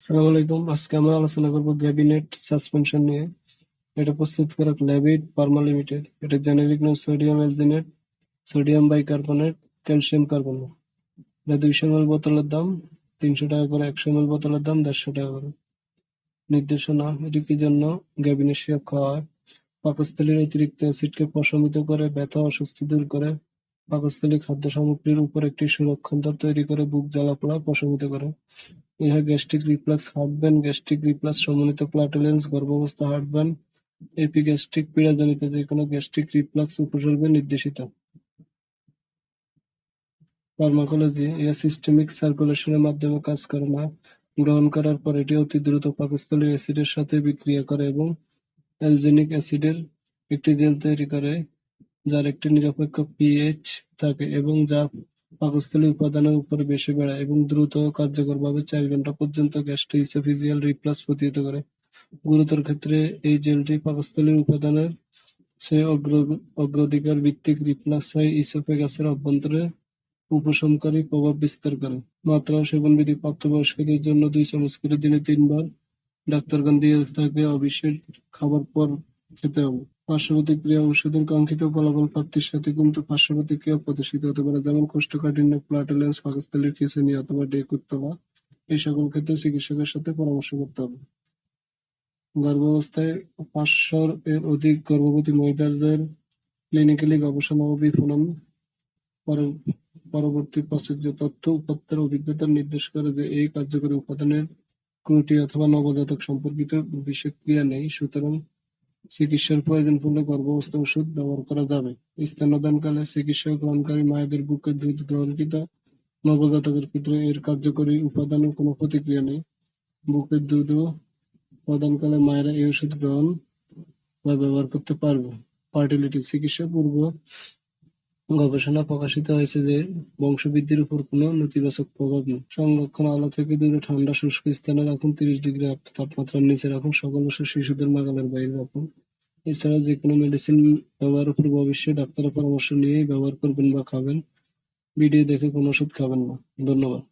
আসসালামু আলাইকুম। আজকে আমরা আলোচনা করব গ্যাবিনেট সাসপেনশন নিয়ে। এটা প্রস্তুত করে ল্যাবিড ফার্মা লিমিটেড এটা জেনেরিক নাম sodium alginate sodium bicarbonate calcium carbonate এটা দুইশো এমএল বোতলের দাম, তিনশো টাকা করে, একশো এমএল বোতলের দাম, দেড়শো টাকা করে। নির্দেশনা, এটি কি জন্য গ্যাবিনেট সিরাপ খাওয়া হয়? পাকস্থলীর অতিরিক্ত অ্যাসিডকে প্রশমিত করে, ব্যথা, অস্বস্তি দূর করে। পাকস্থলী খাদ্য সামগ্রীর উপর একটি সুরক্ষান্তর তৈরি করে, বুক জ্বালাপোড়া প্রশমিত করে। ইহা gastric reflux heartburn gastric reflux, সমন্বিত প্লাটুলেন্স গর্ভাবস্থা হার্টবার্ন এপিগ্যাস্ট্রিক যে কোনো গ্যাস্ট্রিক রিফ্লাক্স উপসর্গে নির্দেশিত। ফার্মাকোলজি ইহা সিস্টেমিক সার্কুলেশনের মাধ্যমে কাজ করে না। গ্রহণ করার পর এটি অতি দ্রুত পাকস্থলীর অ্যাসিডের সাথে বিক্রিয়া করে এবং অ্যালজেনিক অ্যাসিডের একটি জেল তৈরি করে, যার একটি নিরপেক্ষ পিএইচ থাকে এবং যা পাকস্থলী উপাদানের উপরে বেশি বেড়ায় এবং দ্রুত ও কার্যকরভাবে চার ঘণ্টা পর্যন্ত গ্যাস্ট্রোইসোফিজিয়াল রিফ্লাক্স প্রতিহত করে। গুরুতর ক্ষেত্রে এই জেলটি পাকস্থলীর উপাদানের চেয়ে অগ্রাধিকার ভিত্তিক রিফ্লাক্স হয় ইসোফেগাসের অভ্যন্তরে উপশমকারী প্রভাব বিস্তার করে। মাত্রা ও সেবনবিধি প্রাপ্তবয়স্কদের জন্য দুই চামচ করে দিনে তিনবার ডাক্তারগণ দিয়ে থাকে অবশ্যই খাবার পর খেতে হবে। পার্শ্বপ্রতিক্রিয়া ওষুধের কাঙ্ক্ষিত ফলাফল প্রাপ্তির সাথে প্রদর্শিত হতে পারে, যেমন কোষ্ঠকাঠিন্য পাকস্থলীর খিঁচুনি অথবা ডেকুত্তলা এই সকল ক্ষেত্রে চিকিৎসকের সাথে পরামর্শ করতে হবে। গর্ভাবস্থায় পাঁচশো এর অধিক গর্ভবতী মহিলাদের ক্লিনিক্যালি গবেষণা ও বিপণন পরবর্তী প্রাচুর্য তথ্য উপাত্তের অভিজ্ঞতা নির্দেশ করে যে এই কার্যকরী উপাদানের কোনটি অথবা নবজাতক সম্পর্কিত বিষক্রিয়া নেই। সুতরাং চিকিৎসার প্রয়োজন পড়লে গর্ভাবস্থা ওষুধ ব্যবহার করা যাবে। স্তন্যদানকালে চিকিৎসা গ্রহণকারী মায়েদের বুকের দুধ গ্রহণকৃত নবজাতকের ক্ষেত্রে এর কার্যকরী উপাদানের কোনো প্রতিক্রিয়া নেই। বুকের দুধ প্রদানকালে মায়েরা এই ওষুধ গ্রহণ বা ব্যবহার করতে পারবে। ফার্টিলিটি চিকিৎসা পূর্ব গবেষণা প্রকাশিত হয়েছে যে বংশবৃদ্ধির উপর কোন নেতিবাচক প্রভাব নেই। সংরক্ষণ আলো থেকে দূরে ঠান্ডা শুষ্ক স্থানে রাখুন তিরিশ ডিগ্রি তাপমাত্রার নিচে রাখুন। সকল শিশুদের মাগালের বাইরে রাখুন। এছাড়া যে কোনো মেডিসিন ব্যবহারের উপর অবশ্যই ডাক্তারের পরামর্শ নিয়েই ব্যবহার করবেন বা খাবেন। ভিডিও দেখে কোনো ওষুধ খাবেন না। ধন্যবাদ।